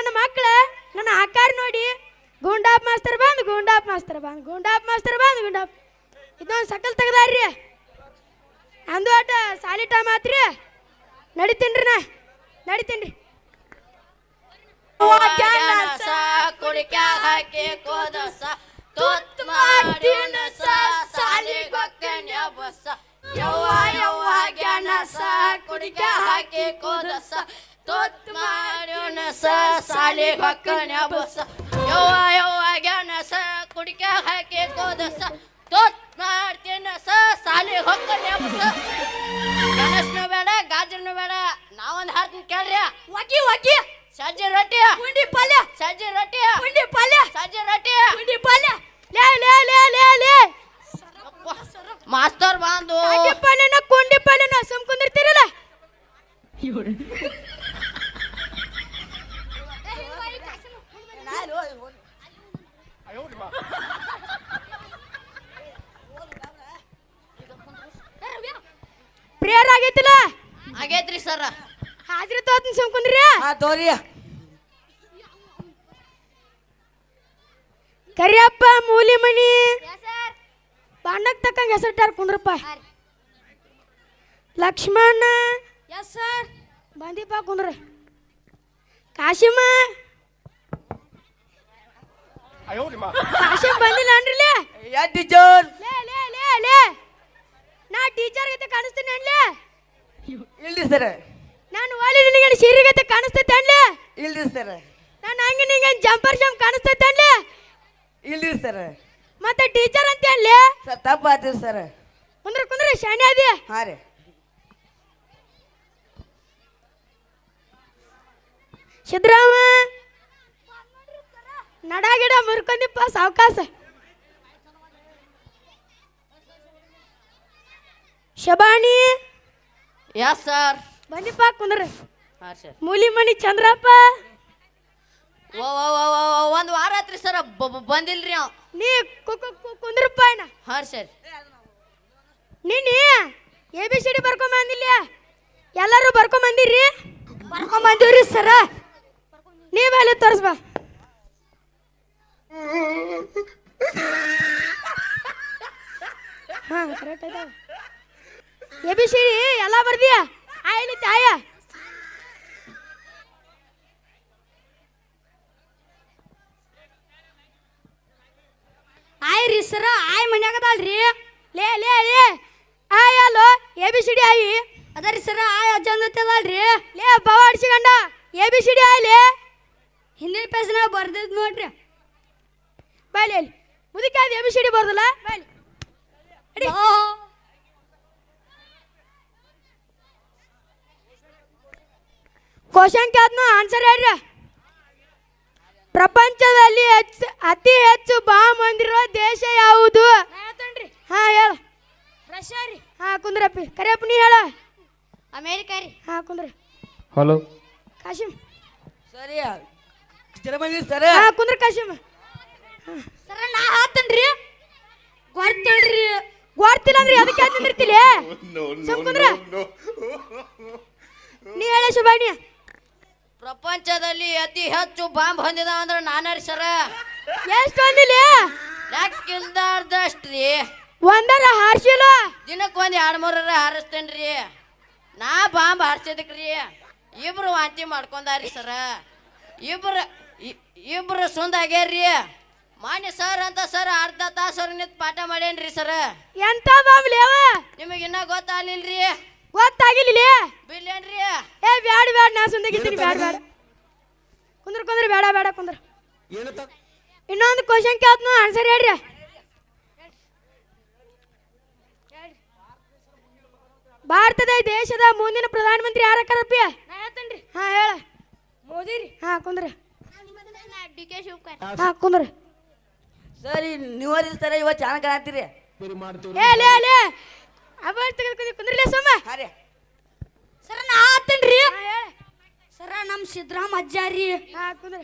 ನನ್ನ ಮಕ್ಕಳ ನನ್ನ ಆಕಾರ ನೋಡಿ. ಗುಂಡಾಪ್ ಮಾಸ್ತರ್ ಬಂದ್ ಗುಂಡಾಪ್ ಮಾಸ್ತರ್ ಬಂದ್ ಗುಂಡಾಪ್ ಮಾಸ್ತರ್ ಬಂದ್ ಗುಂಡಾಪ್ ಇದೊಂದು ಸಕಲ್ ತೆಗ್ದಾರ್ರಿ. ಅಂದು ಆಟ ಸಾಲಿಟ ಮಾತ್ರ. ನಡಿತೀನ್ರಿ ನಾ? ನಡಿತೀನ್ರಿ. ಯವ್ವ ಯವ್ವ ಗೆಣಸ ಕುಡಿಕೆ ಹಾಕಿ ಕೋದಸ. ತುತ್ ಸಾಲಿ ಸಾಲಿಗೊಕ್ಕನ್ಯ ಬಸ ಯವ್ವ ಯವ್ವ ಗೆಣಸ ಕುಡಿಕ ಹಾಕಿ ಕೋದಸ ತುತ್ ಸ ಸಾಲಿ ಹೊಕ್ಕನ್ಯ ಬಸ ಬೇಡ ಗಾಜರ್ನು ಬೇಡ ನಾವೊಂದು ಹಾಡ್ತೀನಿ ಕೇಳ್ರಿ. ಒಗಿ ಒಕಿ ಸಜ್ಜೆ ರೊಟ್ಟಿ. ಪುಂಡಿ ಪಲ್ಯ. ಸಜ್ಜೆ ರೊಟ್ಟಿ. ಪುಂಡಿ ಪಲ್ಯ. ಸಜ್ಜೆ ರೊಟ್ಟಿ. ಪುಂಡಿ ಪಲ್ಯ. ಲೇ ಲೇ ಲೇ ಲೇ ಲೇ. ಮಾಸ್ತರ್ ಬಂದು. ಕುಂಡಿ ಪಲ್ಯನ ಸುಮ್ ಕುಂದಿರ್ತೀರಲ್ಲ? ಪ್ರೇಯರ್ ಆಗೈತಿಲ್ಲ? ಆಗೈತ್ರಿ ಸರ್. ಹಾಜರಿ ತೋತ್ನ ಸುಮ್ ಕುಂದ್ರಿ ಹಾ ತೋರಿ. ಕರಿಯಪ್ಪ ಮೂಲಿಮಣಿ. ಬಾಂಡಕ್ ತಕ್ಕಂಗೆ ಹೆಸರಿಟ್ಟಾರ ಕುಂದ್ರಪ್ಪ. ಲಕ್ಷ್ಮಣ. Yes sir. ಬಂದಿಪ್ಪ ಕುಂದ್ರ. ಕಾಶಿಮ. ಕಾಶಿಮ್ ಬಂದಿಲ್ಲ ಲೇ ಲೇ ಲೇ ಲೇ ನಾ ಟೀಚರ್ ಗತೆ ಕಾಣಿಸ್ತೀನಿ ಅನ್ಲೇ ಇಲ್ರಿ ಸರ್. ನಾನು ವಾಲಿ ನಿನಗೆ ಸೀರೆ ಗತೆ ಕಾಣಿಸ್ತೈತೆ ಅನ್ಲೇ ಇಲ್ರಿ ಸರ್. ನಾನು ಹಂಗೆ ನಿಂಗೆ ಜಂಪರ್ ಜಂಪ್ ಕಾಣಿಸ್ತೈತೆ ಅನ್ಲೇ ಇಲ್ರಿ ಸರ್. ಮತ್ತೆ ಟೀಚರ್ ಅಂತ ಅನ್ಲೇ ಸರ್ ತಪ್ಪ ಆತ್ರಿ ಸರ್. ಕುಂದ್ರ ಕುಂದ್ರ ಶಾಣೆ ಅದಿ. ಹಾ ರೀ. ಸಿದ್ರಾಮ. ನಡಾಗಿಡ ಮುರ್ಕೊಂಡಿಪ್ಪ ಸಾವಕಾಶ ಶಬಾಣಿ ಎಸ್ ಸರ್? ಬನ್ನಿಪ್ಪ ಕುಂದ್ರಿ. ಹಾಂ ಸರ್. ಮೂಲಿಮಣಿ ಚಂದ್ರಪ್ಪ. ಓ ಓ ಓ ಓ, ಓ, ಒಂದ್ ವಾರ ಆತ್ರಿ ಸರ್ ಬಂದಿಲ್ರಿ ಅವ್. ನೀ ಕು- ಕು- ಕು- ಕುಂದ್ರಪ್ಪ ಅಣ್ಣ ಹಾಂ ಸರ್. ನೀನಿ ಎ ಬಿ ಸಿ ಡಿ ಬರ್ಕೊಂಬಂದಿಲ್ಲ ಎಲ್ಲರೂ ಬರ್ಕೊಂಬಂದಿರಿ ಬರ್ಕೊಂಬಂದಿವ್ರಿ ಸರ. ನೀವ್ ಅಲ್ಲಿ ತೋರಿಸ್ಬಾ ಹಾ ಕರೆಕ್ಟ್ ಆಯ್ತಾವ ಎ ಬಿ ಸಿ ಡಿ ಎಲ್ಲ ಬರ್ದಿಯ? ಆಯ್ಲಿ ತಾಯ ಆಯ್ ರೀ ಸರ, ಆಯ್ ಮನ್ಯಾಗ ಅದಲ್ರಿ ಲೇ ಲೇ ಲೇ. ಆಯ್, ಅಲ್ಲೋ ಎ ಬಿ ಸಿ ಡಿ ಆಯಿ. ಅದರಿ ಸರ, ಆಯ್, ಅಜ್ಜ ಲೇ ಬವ ಅಡ್ಸಿಗಂಡ ಎ ಬಿ ಸಿ ಡಿ ಆಯ್ಲಿ ಹಿಂದಿನ ಪೇಜ್ನಾಗ ಬರ್ದಿದ್ ನೋಡ್ರಿ. ಬಾಯ್ಲಿ ಅಲ್ಲಿ ಅದು ಎ ಬಿ ಸಿ ಡಿ ಬರ್ದಲ್ಲ ಬಾಯ್ಲಿ ಕ್ವಶನ್ ಕೇಳ್ದ್ನ ಆನ್ಸರ್ ಹೇಳ್ರಿ. ಪ್ರಪಂಚದಲ್ಲಿ ಹೆಚ್ಚು ಅತಿ ಹೆಚ್ಚು ಬಾಂಬ್ ಹೊಂದಿರುವ ದೇಶ ಯಾವುದು? ಹಾ ಹೇಳ. ರಷ್ಯಾ ರೀ. ಹಾ ಕುಂದ್ರಪ್ಪ ಕರಿಯಪ್ಪ ನೀ ಹೇಳ. ಅಮೇರಿಕಾ ರೀ. ಹಾ ಕುಂದ್ರ. ಹಲೋ ಕಾಶಿಮ್. ಸರಿ ಜರ್ಮನಿ ಸರ್ ಹಾ ಕುಂದ್ರ ಕಾಶಿಮ್. ಸರ ನಾ ಹಾತನ್ರಿ ಗೊತ್ತಳ್ರಿ ಗೊತ್ತಿಲ್ಲ ಅಂದ್ರೆ ಅದಕ್ಕೆ ನಿಂದಿರ್ತಿಲಿ ಸುಮ್ ಕುಂದ್ರ. ನೀ ಹೇಳ ಶುಭಾಣಿ ಪ್ರಪಂಚದಲ್ಲಿ ಅತಿ ಹೆಚ್ಚು ಬಾಂಬ್ ಹೊಂದಿದ ಅಂದ್ರೆ ನಾನೇ ಸರ? ಎಷ್ಟು ಹೊಂದಿಲ್ಲ ಲೆಕ್ಕಿಲ್ದಾರ್ದಷ್ಟ್ರಿ ಒಂದರ ಹಾರಿಸಿಲ್ಲ? ದಿನಕ್ಕೆ ಒಂದು ಎರಡು ಮೂರರ ಹಾರಿಸ್ತೇನ್ರಿ? ನಾ ಬಾಂಬ್ ಹಾರಿಸಿದಕ್ರಿ ಇಬ್ರು ವಾಂತಿ ಮಾಡ್ಕೊಂಡಾರಿ ಸರ. ಇಬ್ರು ಇಬ್ರು ಸುಂದಾಗ್ಯಾರ್ರಿ ಮಾನ್ಯ ಸರ್ ಅಂತ ಸರ್ ಅರ್ಧ ತಾಸು ನಿಂತು ಪಾಠ ಮಾಡೇನ್ರಿ ಸರ. ಎಂತ ಬಾಂಬ್ಲಿ ಅವ? ನಿಮಗೆ ಇನ್ನ ಗೊತ್ತಾಗ್ಲಿಲ್ರಿ? ಗೊತ್ತಾಗಿಲ್ಲ ಬಿಲ್ ಏ ಬ್ಯಾಡ ಬ್ಯಾಡ ನಾ ಸುಂದಾಗಿದ್ದೀನಿ ಬ್ಯಾಡ ಬ್ಯಾಡ. ಕುಂದ್ರ ಕುಂದ್ರ ಬೇಡ ಬೇಡ ಕುಂದ್ರ. ಇನ್ನೊಂದು ಕ್ವಶನ್ ಕೇಳ್ತ ಆನ್ಸರ್ ಹೇಳ್ರಿ. ಭಾರತದ ದೇಶದ ಮುಂದಿನ ಪ್ರಧಾನಮಂತ್ರಿ ಯಾರ ಕರಪಿ ಹಾ ಹೇಳ. ಮೋದಿ ರೀ ಹಾ ಕುಂದ್ರ. ಹಾ ಕುಂದ್ರ. ಸರಿ ನೀವು ಇರ್ತಾರೆ ಇವತ್ತು ಚೆನ್ನಾಗಿ ಕಾಣ್ತೀರಿ ಏ ಲೇ ಲೇ. ಅವಾರ್ಡ್ ತೆಗೆದುಕೊಂಡು ಕುಂದ್ರಲೇ ಸೋಮ? ಅರೆ ಸರ ನಾ ಆತನ್ರಿ ಸರ ನಮ್ಮ ಸಿದ್ದರಾಮ ಅಜ್ಜಾರಿ ಹಾ ಕುಂದ್ರ.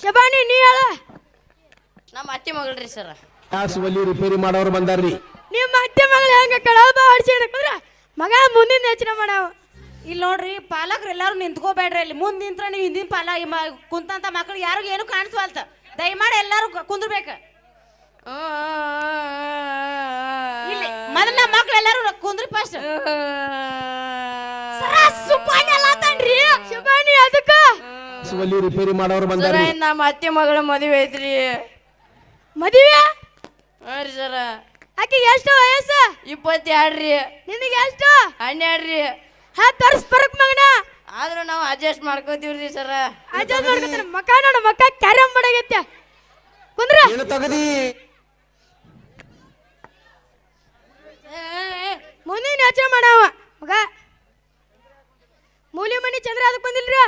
ಶಬಾನಿ ನೀ ಹೇಳ. ನಮ್ಮ ಅತ್ತೆ ಮಗಳ್ರಿ ಸರ. ಟ್ಯಾಕ್ಸ್ ಒಲಿ ರಿಪೇರಿ ಮಾಡೋರು ಬಂದಾರ್ರಿ ನಿಮ್ಮ ಅತ್ತೆ ಮಗಳು ಹೆಂಗ ಕಳಬ ಹೊಡ್ಸಿಡ ಕುಂದ್ರ? ಮಗ ಮುಂದಿನ ಯೋಚನೆ ಮಾಡಾವ. ಇಲ್ಲಿ ನೋಡ್ರಿ ಪಾಲಕರು ಎಲ್ಲಾರು ನಿಂತ್ಕೋಬೇಡ್ರಿ ಅಲ್ಲಿ. ಮುಂದೆ ನಿಂತ್ರ ನೀವು ಹಿಂದಿನ ಪಾಲ ಕುಂತಂತ ಮಕ್ಕಳು ಯಾರಿಗೂ ಏನು ಕಾಣಿಸ್ವಲ್ತ. ದಯಮಾಡಿ ಎಲ್ಲರೂ ಕುಂದ್ರಬೇಕು. ಇಲ್ಲಿ ಮೊದಲ ಮಕ್ಳು ಎಲ್ಲಾರು ಕುಂದ್ರಿ ಫಸ್ಟ್ ಸುಬ್ಬಾನಿ ಅಲ್ಲ ತನ್ರಿ ಸುಪಾನಿ ಅದಕ್ಕ. ರಿಪೇರಿ ಮಾಡೋರು ಬಂದಾರ ನಮ್ಮ ಅತ್ತೆ ಮಗಳ ಮದುವೆ ಐತ್ರಿ. ಮದುವೆ? ಹಾ ರೀ ಸರ. ಆಕೆಗೆ ಎಷ್ಟು ವಯಸ್ಸು? ಇಪ್ಪತ್ತೆರಡು ರೀ ನಿನಗೆ ಎಷ್ಟು? ಹನ್ನೆರಡು ರೀ ಹಾ ತರ್ಸ್ ಬರಕ್ ಮಗನ. ಆದ್ರೂ ನಾವು ಅಡ್ಜಸ್ಟ್ ಮಾಡ್ಕೋತೀವ್ರಿ ಸರ. ಅಡ್ಜಸ್ಟ್ ನೋಡ್ಕೊತಾನೆ ಮಕ ನೋಡು ಮಕ ಕ್ಯಾರಂ ಮಾಡಾಗೈತೆ ಕುಂದ್ರ. ಏನು ತಗದಿ? ಮುಂದಿನ ಯೋಚನೆ ಮಾಡವ. ಮಗ, ಮೂಲಿ ಮನಿ ಚಂದ್ರ ಅದಕ್ಕೆ ಬಂದಿಲ್ರ?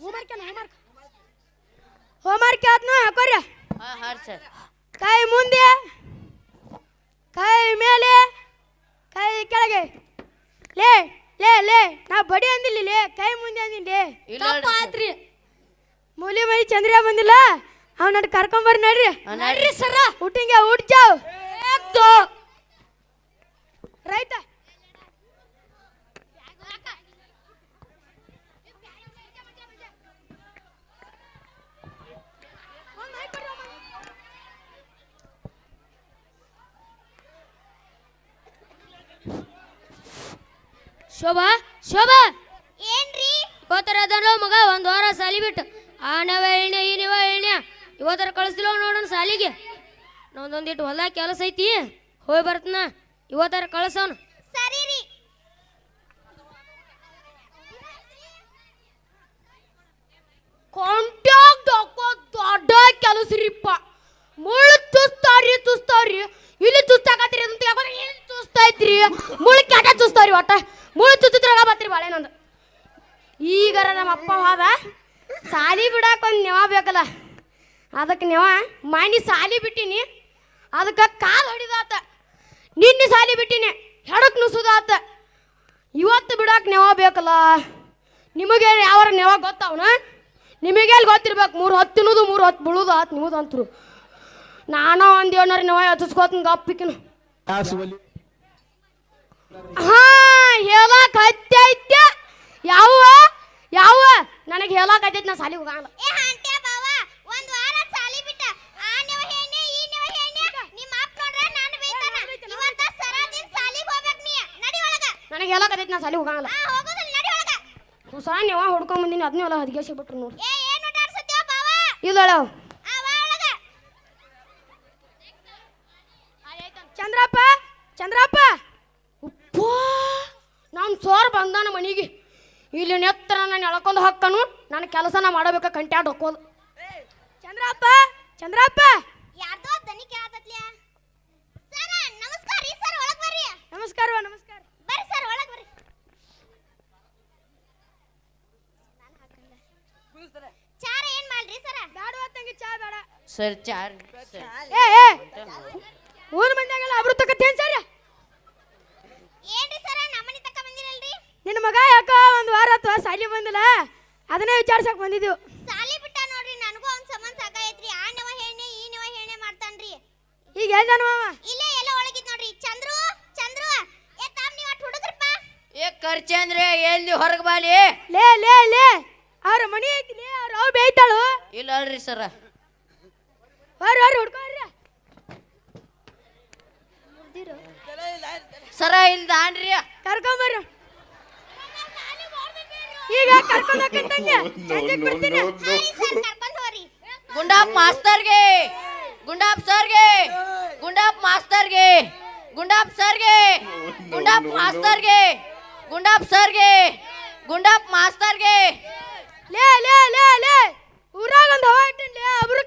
Homework homework ಆದ್ನು ಹಾಕೋರಿ. ಹಾ ಹಾ ಸರ್ ಕೈ ಮುಂದೆ ಕೈ ಮೇಲೆ ಕೈ ಕೆಳಗೆ ಲೇ ಲೇ ಲೇ ನಾ ಬಡಿ ಅಂದಿಲ್ಲ ಲೇ ಕೈ ಮುಂದೆ ಅಂದಿಲ್ಲ ಇಲ್ಲ ನೋಡ್ರಿ ಸರ್. ಮೂಲಿ ಮನಿ ಚಂದ್ರ ಬಂದಿಲ್ಲ ಅವ್ ನಡ್ ಕರ್ಕೊಂಬರ್ರಿ ನಡ್ರಿ. ನಡ್ರಿ. ಸರ. ಊಟಿಂಗೆ ಊಟ ಜಾವ್. ರೈತ. ಶೋಭಾ ಶೋಭಾ. ಏನ್ರಿ? ಅದಲ್ಲ ಮಗ ಒಂದ್ ವಾರ ಸಾಲಿ ಬಿಟ್ಟು ಆ ನವ ಎಳ್ನೆ ಎಣ್ಣೆ ನವ ಎಳ್ನೆ ಇವತ್ತರ ಕಳಿಸ್ತಿಲ್ಲ ನೋಡೋಣ ಸಾಲಿಗೆ. ನಂದೊಂದಿಟ್ಟು ಹೊಲ ಕೆಲಸ ಐತಿ ಹೋಗಿ ಬರ್ತನ. ಇವತ್ತರ ಕಳಿಸೋಣ ಸರಿ ರೀ. ಕಾಂಟ್ಯಾಕ್ಟ್ ದೊಡ್ಡ ಕೆಲಸ ರೀಪ್ಪ ಮುಳ್ಳು ಚುಸ್ತಾರಿ ಚುಸ್ತಾರಿ ಇಲ್ಲಿ ಚುಸ್ತಾಕತ್ರಿ ಅಂತ ಯಾವಾಗ ಇಲ್ಲಿ ಚುಸ್ತೈತ್ರಿ ಮುಳ್ಳು ಕೆಟ್ಟ ಚುಸ್ತಾರಿ ಒಟ್ಟ. ಮುಳ್ಳು ಚುಚ್ಚಿದ್ರಾಗ ಬತ್ರಿ ಬಾಳೆ ನಂದು. ಈಗಾರ ನಮ್ಮ ಅಪ್ಪ ಹೋದ. ಸಾಲಿ ಬಿಡಾಕ ಒಂದು ನೆವ ಬೇಕಲ್ಲ. ಅದಕ್ಕೆ ನೀವ ಮನೆ ಸಾಲಿ ಬಿಟ್ಟಿನಿ. ಅದಕ್ಕೆ ಕಾಲು ಹೊಡಿದಾತ. ನಿನ್ನೆ ಸಾಲಿ ಬಿಟ್ಟಿನಿ. ಹೆಡಕ್ ನುಸುದಾತ. ಇವತ್ತು ಬಿಡಕ್ಕೆ ನೆವ ಬೇಕಲ್ಲ. ನಿಮಗೆ ಯಾವ್ರ ನೆವ ಗೊತ್ತವನ? ನಿಮಗೆ ಅಲ್ಲಿ ಗೊತ್ತಿರ್ಬೇಕು? ಮೂರು ಹತ್ತು ತಿನ್ನೋದು ಮೂರು ಹೊತ್ತು ಬಿಳುದು ಆತು ನಿಮ್ಮದು ಅಂತರು. ನಾನು ಒಂದು ಏನಾರ ನೆವ ಹಚ್ಚಿಸ್ಕೋತೀನಿ ಗಪ್ಪಿಕಿನ. ಹಾ, ಹೇಳಕ್ ಹತ್ತೈತೆ ಯಾವ? ಯಾವ? ನನಗೆ ಹೇಳಕ್ ಹತ್ತೈತೆ ನಾ ಸಾಲಿಗೆ ಹೋಗಲ್ಲ. ಒಂದ್ ವಾರ ಸಾಲಿ ಬಿಟ್ಟ. ಆ ನೆವ ಹೇನೆ ಈ ನೆವ ಹೇನೆ ನಿಮ್ಮ ಅಪ್ಪ ನೋಡ್ರ ನಾನು ಬೈತಾನ. ಇವತ್ತ ಸರ ದಿನ ಸಾಲಿಗೆ ಹೋಗ್ಬೇಕು ನೀ. ನಡಿ ಒಳಗ. ನನಗೆ ಹೇಳಕ್ ಹತ್ತೈತೆ ನಾ ಸಾಲಿಗೆ ಹೋಗಲ್ಲ ಆ ಹೋಗೋದಿಲ್ಲ. ನಡಿ ಒಳಗ. ಹೊಸ ನೆವ ಹುಡ್ಕೊಂಡ್ ಬಂದಿನಿ ಅದನ್ನೇ ಎಲ್ಲ ಹದಿಗೆಸಿ ಬಿಟ್ರು ನೋಡಿ. ಏ ಏನ್ ಓಡಾಡ್ಸತ್ಯೋ ಬಾವ? ಇಲ್ಲ ಆ ಬಾ ಒಳಗ. ಚಂದ್ರಪ್ಪ ಚಂದ್ರಪ್ಪ. ಉಪ್ಪ. ನಮ್ಮ ಸೋರ್ ಬಂದಾನ ಮನೆಗೆ. ಇಲ್ಲಿ ನೆತ್ತರ ನಾನು ಎಳ್ಕೊಂಡು ಹಾಕನು ನನ್ನ ಕೆಲಸನ ಮಾಡಬೇಕ ಕಂಟ್ಯಾಡ್ ಹಾಕೋದು ಚಂದ್ರಪ್ಪ ಚಂದ್ರಪ್ಪ. ಯಾರ್ದೋ ದನಿ ಕೇಳತತ್ಲ್ಯಾ ಸರ್ ನಮಸ್ಕಾರ ರೀ ಸರ್ ಒಳಗ್ ಬರ್ರಿ. ನಮಸ್ಕಾರ ನಮಸ್ಕಾರ. ಬರ್ರಿ ಸರ್ ಒಳಗೆ ಬರ್ರಿ. ಚಾರ ಏನ್ ಮಾಡ್ರಿ ಸರ್? ಬೇಡ ತಂಗಿ ಚಾ ಬೇಡ ಸರ್ ಚಾರ್ ಸರ್. ಏ ಏ ಊರ್ ಮಂದಿಯಾಗೆಲ್ಲ ಅಬ್ರು ತಕತ್ತೇನ್ ಸರ್? ಏನ್ರಿ ಸರ್ ನಮ್ಮನಿ ತಕ ಬಂದಿರಲ್ರಿ? ನಿನ್ನ ಮಗ ಯಾಕ ಒಂದು ವಾರ ಅಥವಾ ಸಾಲಿ ಬಂದಿಲ್ಲ? ಅದನ್ನೇ ವಿಚಾರ್ಸಕ್ ಬಂದಿದ್ದು ಮನಿ ಐತಿಲಿ ಅವ್ರ ಅವ್ ಬೇಯ್ತಾಳು ಇಲ್ಲ ಅಲ್ರಿ ಸರ. ಹೊರ ಹೊರ ಹುಡ್ಕೋರ್ರಿ ಸರ ಇಲ್ಲಿ ದಾನ್ರಿ ಕರ್ಕೊಂಬರ್ರಿ ಈಗ ಕರ್ಕೊಂಡು ಹೋಗ್ತಂಗೆ ಸಂಜೆಗ್ ಬರ್ತೀನಿ ಹಾರಿ ಸರ್ ಕರ್ಕೊಂಡ್ ಹೋರಿ. ಗುಂಡಾಪ್ ಮಾಸ್ತರ್ಗೆ. ಗುಂಡಾಪ್ ಸರ್ಗೆ. ಗುಂಡಾಪ್ ಮಾಸ್ತರ್ಗೆ. ಗುಂಡಾಪ್ ಸರ್ಗೆ. ಗುಂಡಾಪ್ ಮಾಸ್ತರ್ಗೆ. ಗುಂಡಾಪ್ ಸರ್ಗೆ. ಗುಂಡಾಪ್ ಮಾಸ್ತರ್ಗೆ. ಲೇ ಲೇ ಲೇ ಲೇ. ಊರಾಗ ಒಂದು ಹವಾ ಇಟ್ಟಿನ್ಲೇ ಒಬ್ರು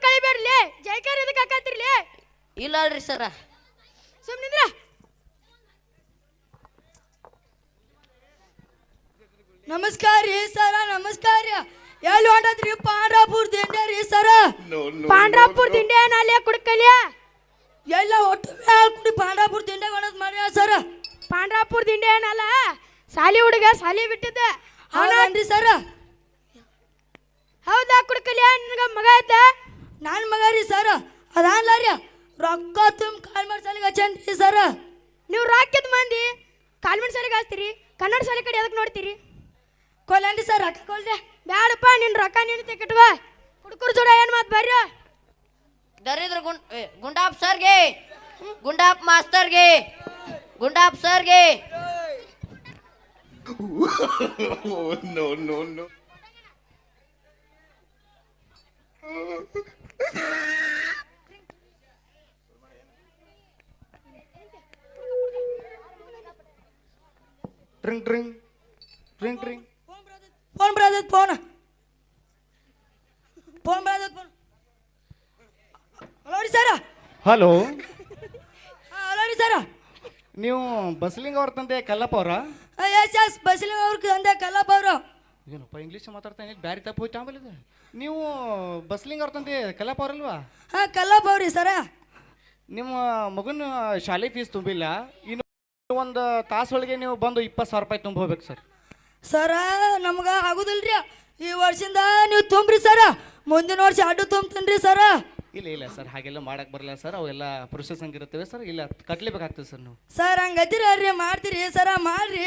ಲೇ. ಜೈಕಾರ ಇದಕ್ಕೆ ಹಾಕತ್ರಿಲೇ ಇಲ್ಲ ಅಲ್ರಿ ಸರ. ಸುಮ್ಮನಿದ್ರ ನಮಸ್ಕಾರ ರೀ ಸರ ನಮಸ್ಕಾರ ಎಲ್ಲಿ ಹೊಂಟದ್ರಿ? ಪಾಂಡ್ರಾಪುರ ದಿಂಡೆ ರೀ ಸರ. ಪಾಂಡ್ರಾಪುರ ದಿಂಡೆ ಏನಲ್ಲಿ ಕುಡ್ಕಲಿಯ? ಎಲ್ಲ ಒಟ್ಟು ಮ್ಯಾಲ್ ಕುಡಿ ಪಾಂಡ್ರಾಪುರ ದಿಂಡೆ ಹೊಣದ್ ಮಾಡ್ಯ ಸರ. ಪಾಂಡ್ರಾಪುರ ದಿಂಡೆ ಏನಲ್ಲ? ಸಾಲಿ ಹುಡುಗ ಸಾಲಿ ಬಿಟ್ಟಿದ್ದೆ. ಅವನ ಸರ? ಹೌದಾ ಕುಡ್ಕಲ್ಯ ನಿನಗ ಮಗ ಇದ್ದ ನಾನು ಮಗ ರೀ ಸರ ಅದಾನ್ಲ ರೀ. ರೊಕ್ಕ ತುಂಬ ಕಾಲ್ ಮಾಡಿ ಸಾಲಿಗೆ ಹಚ್ಚನ್ರಿ ಸರ್ ನೀವು ರಾಕ್ಯದ ಮಂದಿ ಕಾಲ್ಮಡ್ ಶಾಲೆಗೆ ಹಚ್ತೀರಿ ಕನ್ನಡ ಶಾಲೆ ಕಡೆ ಅದಕ್ಕೆ ನೋಡ್ತೀರಿ? ಕೊಲ್ಲನ್ರಿ ಸರ್ ರೊಕ್ಕ ಕೊಲ್ದೆ. ಬ್ಯಾಡಪ್ಪ ನಿನ್ನ ರೊಕ್ಕ ನೀನು ತೆಗಿಟ್ಕೋ ಕುಡ್ಕುರ್ ಜೋಡ ಏನು ಮಾತು ಬರ್ರಿ? ದರಿದ್ರ ಗುಂಡ್ ಏ, ಗುಂಡಾಪ್ ಸರ್ಗೆ ಗುಂಡಾಪ್ ಮಾಸ್ತರ್ಗೆ ಗುಂಡಾಪ್ ಸರ್ಗೆ ಡ್ರಿಂಗ್ ಡ್ರಿಂಗ್ ಡ್ರಿಂಗ್ ಡ್ರಿಂಗ್ ಫೋನ್ ಬರೋದತ್ ಫೋನ್ ಫೋನ್ ಬರೋದತ್ ಫೋನ್ ಹಲೋ ರೀ ಸರ ಹಲೋ ಹಲೋ ರೀ ಸರ ನೀವು ಬಸ್ಲಿಂಗ್ ಅವ್ರ ತಂದೆ ಕಲ್ಲಪ್ಪ ಅವರ? ಎಸ್ ಎಸ್ ಬಸ್ಲಿ ಅವ್ರ ತಂದೆ ಕಲ್ಲಪ್ಪ ಅವರು. ಏನಪ್ಪ ಇಂಗ್ಲೀಷ್ ಮಾತಾಡ್ತಾನೆ ಬ್ಯಾರಿ ತಪ್ಪು ಹೋಯ್ತು ಆಮೇಲೆ ಇದು. ನೀವು ಬಸ್ಲಿಂಗ್ ಅವ್ರ ತಂದೆ ಅವ್ರಲ್ವಾ ಅವರಲ್ವಾ? ಹಾಂ ಕಲ್ಲಪ್ಪ ಅವ್ರಿ ಸರ. ನಿಮ್ಮ ಮಗನ ಶಾಲೆ ಫೀಸ್ ತುಂಬಿಲ್ಲ. ಇನ್ನು ಒಂದು ತಾಸೊಳಗೆ ನೀವು ಬಂದು ಇಪ್ಪತ್ತು ಸಾವಿರ ರೂಪಾಯಿ ತುಂಬ ಹೋಗ್ಬೇಕು ಸರ್. ಸರ ನಮ್ಗೆ ಆಗುದಿಲ್ರಿ. ಈ ವರ್ಷದಿಂದ ನೀವು ತುಂಬ್ರಿ ಸರ. ಮುಂದಿನ ವರ್ಷ ಅಡ್ಡು ತುಂಬ್ತೀನಿ ಸರ. ಇಲ್ಲ ಇಲ್ಲ ಸರ್ ಹಾಗೆಲ್ಲ ಮಾಡಕ್ ಬರಲ್ಲ ಸರ್. ಅವೆಲ್ಲ ಪ್ರೊಸೆಸ್ ಹಂಗಿರುತ್ತವೆ ಸರ್. ಇಲ್ಲ ಕಟ್ಲೇಬೇಕಾಗ್ತದೆ ಸರ್ ನೀವು. ಸರ್ ಹಂಗದಿರಲ್ರಿ ಮಾಡ್ತೀರಿ? ಸರ ಮಾಡ್ರಿ.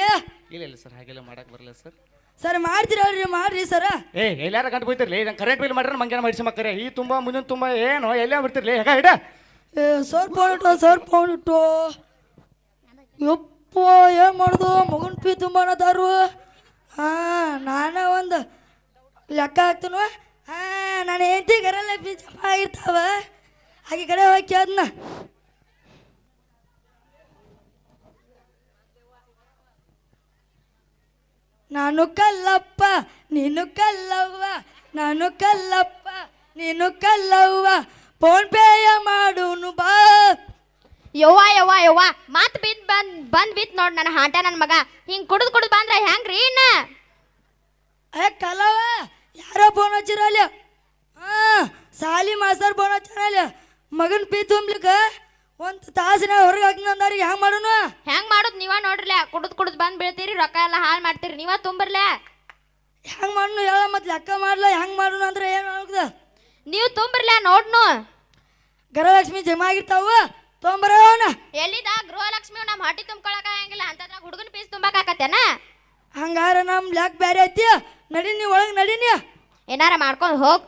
ಇಲ್ಲ ಇಲ್ಲ ಸರ್ ಹಾಗೆಲ್ಲ ಮಾಡಕ್ಕೆ ಬರಲ್ಲ ಸರ್. ಸರ್ ಮಾಡ್ತೀರಲ್ರಿ ಮಾಡ್ರಿ ಸರ. ಏ ಎಲ್ಲಾರ ಗಂಟು ಬೈತಿರ್ಲಿ? ನಂಗೆ ಕರೆಂಟ್ ಬಿಲ್ ಮಾಡ್ರೆ ಮಂಗೇನ ಮಾಡಿಸಿ ಮಕ್ಕರೆ ಈ ತುಂಬ ಮುಂದಿನ ತುಂಬ ಏನು ಎಲ್ಲ ಬಿಡ್ತಿರ್ಲಿ? ಹೇಗ ಹಿಡ ಸರ್ ಪೌಂಡ್ ಸರ್ ಇಟ್ಟು. ಯಪ್ಪ ಏನು ಮಾಡ್ದು? ಮಗನ ಪಿ ತುಂಬನದಾರು ಹಾಂ ನಾನೇ ಒಂದು ಲೆಕ್ಕ ಹಾಕ್ತೀನ. ಹಾಂ ನಾನು ಹೆಂಡತಿ ಗರಲ್ಲ ಪಿ ಜಮಾ ಆಗಿರ್ತಾವ. ಹಾಗೆ ಕಡೆ ಹೋಗಿ ಕೇಳ್ದನ ನಾನು ಕಲ್ಲಪ್ಪ ನೀನು ಕಲ್ಲವ್ವ. ನಾನು ಕಲ್ಲಪ್ಪ ನೀನು ಕಲ್ಲವ್ವ. ಫೋನ್ ಪೇಯ ಮಾಡುನು ಬಾ. ಯವ್ವಾ ಯವ್ವ ಯವ್ವ ಮತ್ ಬಿದ್ ಬಂದ್ ಬಂದ್ ಬಿತ್ ನೋಡ್ ನನ್ನ ಹಾಂಟ ನನ್ನ ಮಗ. ಹಿಂಗ್ ಕುಡ್ದು ಕುಡ್ದು ಬಂದ್ರ ಹೆಂಗ್ರಿ ಇನ್ನ? ಅಯ್ಯ ಕಲ್ಲವ ಯಾರೋ ಫೋನ್ ಹಚ್ಚಿರಲ್ಲ ಹಾಂ ಸಾಲಿ ಮಾಸ್ತರ್ ಫೋನ್ ಹಚ್ಚಿರಲ್ಲ ಮಗನ್ ಪೀ ತುಂಬ್ಲಿಕ್ಕ ಒಂದು ತಾಸಿನ ಹೊರಗೆ ಹಾಕ್ನಂದಾರಿಗೆ ಹೆಂಗ್ ಮಾಡೋನು? ಹೆಂಗ್ ಮಾಡುದ್ ನೀವ ನೋಡ್ರಲ್ಲ ಕುಡ್ದು ಬೀಳ್ತೀರಿ ರೊಕ್ಕ ಎಲ್ಲ ಹಾಳು ಮಾಡ್ತೀರಿ ನೀವ ತುಂಬರ್ಲ? ಹೆಂಗ್ ಮಾಡ್ನು ಹೇಳ ಮತ್ತೆ ಲೆಕ್ಕ ಮಾಡ್ಲ ಹೆಂಗ್ ಮಾಡೋಣ ಅಂದ್ರೆ ಏನು ಆಗ್ತದ ನೀವು ತುಂಬರ್ಲ ನೋಡ್ನು? ಗೃಹಲಕ್ಷ್ಮಿ ಜಮಾ ಆಗಿರ್ತಾವ ತೊಂಬರೋಣ ಎಲ್ಲಿದ? ಗೃಹಲಕ್ಷ್ಮಿ ನಮ್ಮ ಹೊಟ್ಟಿ ತುಂಬ್ಕೊಳಕ ಹಂಗಿಲ್ಲ ಅಂತಂದ್ರ ಹುಡುಗನ ಪೀಸ್ ತುಂಬಾಕ ಆಕತ್ತೇನ ಹಂಗಾರ ನಮ್ಮ ಲೆಕ್ ಬೇರೆ ಐತಿ ನಡಿ ನೀ ಒಳಗ್ ನಡಿ ನೀ ಏನಾರ ಮಾಡ್ಕೊಂಡ್ ಹೋಗ್.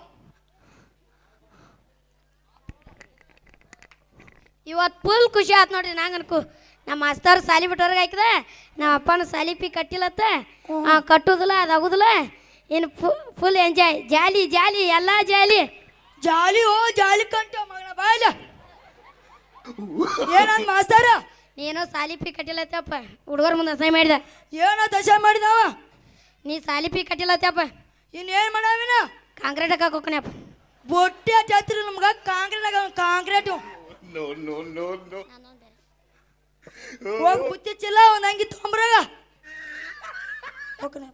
ಇವತ್ತು ಫುಲ್ ಖುಷಿ ಆತ್ ನೋಡ್ರಿ ನಂಗೆ ಅನ್ಕು ನಮ್ಮ ಮಾಸ್ತರ್ ಸಾಲಿ ಬಿಟ್ಟವ್ರಿಗೆ ಹಾಕಿದ. ನಮ್ಮ ಅಪ್ಪನ ಸಾಲಿ ಪಿ ಕಟ್ಟಿಲತ್ತ. ಆ ಕಟ್ಟುದಿಲ್ಲ ಅದು ಆಗುದಿಲ್ಲ ಇನ್ನು ಫುಲ್ ಎಂಜಾಯ್ ಜಾಲಿ ಜಾಲಿ ಎಲ್ಲ ಜಾಲಿ. ಜಾಲಿ ಓ ಜಾಲಿ ಕಂಟ ಮಗನ ಬಾಯ್ಲ ಏನಂದ್ ಮಾಸ್ತರ? ನೀನೋ ಸಾಲಿ ಪಿ ಕಟ್ಟಿಲತ್ತಪ್ಪ. ಹುಡುಗರ ಮುಂದೆ ಅಸಹ್ಯ ಮಾಡಿದ. ಏನೋ ದಶ ಮಾಡಿದವ? ನೀ ಸಾಲಿ ಪಿ ಕಟ್ಟಿಲತ್ತಪ್ಪ. ಇನ್ನೇನು ಮಾಡಿನ ಕಾಂಕ್ರೀಟ್ ಹಾಕಕ್ಕೆ ಹೋಗ್ಕಣಪ್ಪ ಬೊಟ್ಟೆ ಜಾತ್ರೆ ನಮ್ಗೆ concrete. Concrete no no no ಒಂದು ಹಂಗಿ ತೊಂಬ್ರಾಗ. ಹೋಗ್ಕಣ.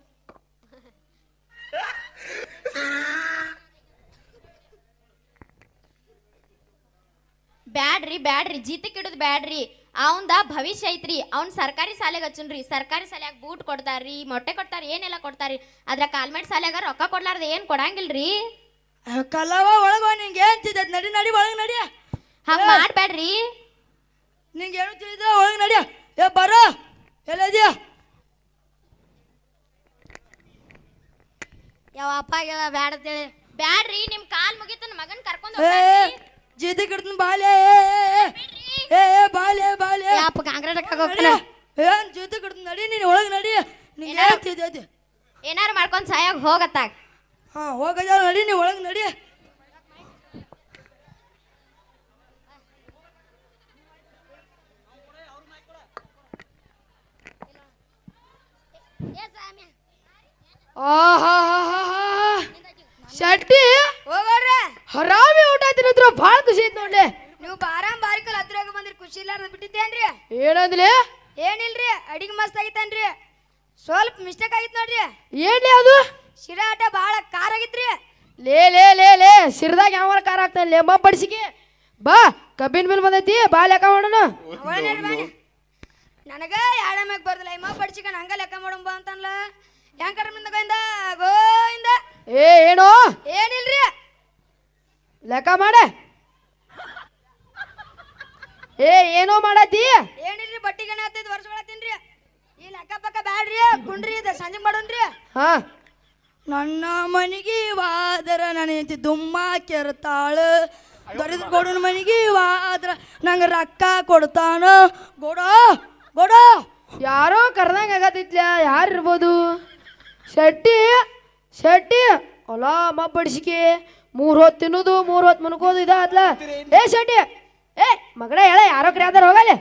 ಬ್ಯಾಡ್ರಿ ಬ್ಯಾಡ್ರಿ ಜೀತಕ್ಕೆ ಇಡೋದು ಬ್ಯಾಡ್ರಿ. ಅವಂದ ಭವಿಷ್ಯ ಐತ್ರಿ. ಅವ್ನ್ ಸರ್ಕಾರಿ ಶಾಲೆಗೆ ಹಚ್ಚನ್ರಿ. ಸರ್ಕಾರಿ ಶಾಲ್ಯಾಗ ಬೂಟ್ ಕೊಡ್ತಾರ್ರಿ ಮೊಟ್ಟೆ ಕೊಡ್ತಾರ ಏನೆಲ್ಲ ಕೊಡ್ತಾರ್ರಿ. ಅದ್ರ ಕಾಲ್ಮೇಟ್ ಶಾಲ್ಯಾಗ ರೊಕ್ಕ ಕೊಡ್ಲಾರ್ದ ಏನ್ ಕೊಡಂಗಿಲ್ರಿ? ಕಲವ ಒಳಗ ನಿಂಗೆ ಏನ್ ನಡಿ ನಡಿ ಒಳಗ ನಡಿ. ಹಂಗ ಮಾಡ್ಬ್ಯಾಡ್ರಿ. ನಿಂಗೆ ಏನು ತಿಳಿದ ಒಳಗೆ ನಡಿ. ಏ ಬರೋ. ಎಲ್ಲದಿಯ? ಯಾವ ಅಪ್ಪ ಬ್ಯಾಡ ಅಂತೇಳಿ. ಬ್ಯಾಡ್ರಿ ನಿಮ್ ಕಾಲ್ ಮುಗಿತ ನನ್ ಮಗನ್ ಕರ್ಕೊಂಡ್ ಏ ಹೋಗ್ಬ್ಯಾಡ್ರಿ. ಜೀತಿ ಕಿಡ್ತೀನಿ ಬಾಲೆ ಏ, ಏ, ಏ ಏ. ಬಾಲೆ ಬಾಲೆ ಅಪ್ಪ ಕಾಂಕ್ರೀಟ್ ಹಾಕೋ ನಡಿ. ಏನ್ ಜೀತಿ ಕಿಡ್ತೀನಿ ನಡಿ ನೀನು ಒಳಗೆ ನಡಿ. ನಿಂಗೆ ಏನಾರು- ಏನು ತಿದ್ದೈತಿ ಏನಾರ ಮಾಡ್ಕೊಂಡ್ ಸಾಯಾಗ ಹೋಗತ್ತಾಗ. ಹಾ ಹೋಗದ ನಡಿ ನೀ ಒಳಗೆ ನಡಿ. ಶೆಟ್ಟಿ ಹರಾಮಿ ಊಟ ತಿನ್ನತ್ರ ಭಾಳ ಖುಷಿ ಐತ್ ನೋಡ್ಲಿ. ನೀವು ಬಾರಾಮ್ ಬಾರಿಕಲ್ ಹತ್ರಾಗ ಬಂದ್ರಿ ಖುಷಿ ಇಲ್ಲಾರ್ದ ಬಿಟ್ಟಿದ್ದೇನ್ರಿ? ಏನಂದ್ಲಿ? ಏನಿಲ್ರಿ ಅಡಿಗೆ ಮಸ್ತ್ ಆಗಿತ್ತನ್ರಿ. ಸ್ವಲ್ಪ ಮಿಸ್ಟೇಕ್ ಆಗಿತ್ತು ನೋಡ್ರಿ. ಏನ್ಲಿ ಅದು? ಶಿರಾ ಆಟ ಭಾಳ ಖಾರ ಆಗಿತ್ರಿ. ಲೇ ಲೇ ಲೇ ಲೇ ಶಿರದಾಗ ಯಾವ ಕಾರ ಆಗ್ತಾನೆ? ಲೇ ಮಾ ಬಡಿಸಿಗೆ ಬಾ ಕಬ್ಬಿನ ಬಿಲ್ ಬಂದೈತಿ ಬಾ ಲೆಕ್ಕ ಮಾಡೋಣ. ನನಗ ಯಾಡ ಮ್ಯಾಗ ಬರ್ದಿಲ್ಲ? ಇಮ್ಮ ಬಡ್ಸಿಕನ್ ಹಂಗ ಲೆಕ್ಕ ಮಾಡುಂಬ ಅಂತನ್ಲ ಹೆಂಗ್ ಮುಂದ ಗೋಯಿಂದ ಗೋಯಿಂದ ಏ ಏನೋ? ಏನಿಲ್ರಿ? ಲೆಕ್ಕ ಮಾಡೆ. ಏ ಏನೋ ಮಾಡತಿ ಏನಿಲ್ರಿ ಬಟ್ಟಿಗಣ ಹತ್ತೈದು ತಿನ್ರಿ ಈ ಲೆಕ್ಕ ಪಕ್ಕ ಬ್ಯಾಡ್ರಿ ಕುಂಡ್ರಿ ಇದೆ ಸಂಜೆ ಮಾಡೋಣ್ರಿ. ಹಾ. ನನ್ನ ಮನೆಗೆ ವಾದರ ನನ್ನ ಹೆಂಡತಿ ದುಮ್ಮ ಕೆರ್ತಾಳ. ದರಿದ್ರ ಗೋಡನ ಮನೆಗೆ ವಾದ್ರ ನಂಗೆ ರೊಕ್ಕ ಕೊಡ್ತಾನ. ಗೋಡ ಗೋಡ ಯಾರೋ ಕರ್ದಂಗ ಆಗತ್ತಿತ್ಲ ಯಾರು ಇರ್ಬೋದು? ಶೆಟ್ಟಿ ಶೆಟ್ಟಿ ಹೊಲ ಮಬ್ಬಡಿಸಿಕೆ ಮೂರ್ ಹೊತ್ತು ತಿನ್ನೋದು ಮೂರ್ ಹೊತ್ತು ಮುನ್ಕೋದು ಇದಾತ್ಲ. ಏ ಶೆಟ್ಟಿ ಏ ಮಗನೇ ಹೇಳ ಯಾರೋ ಕರಿಯಾತಾರ ಹೋಗಲೆ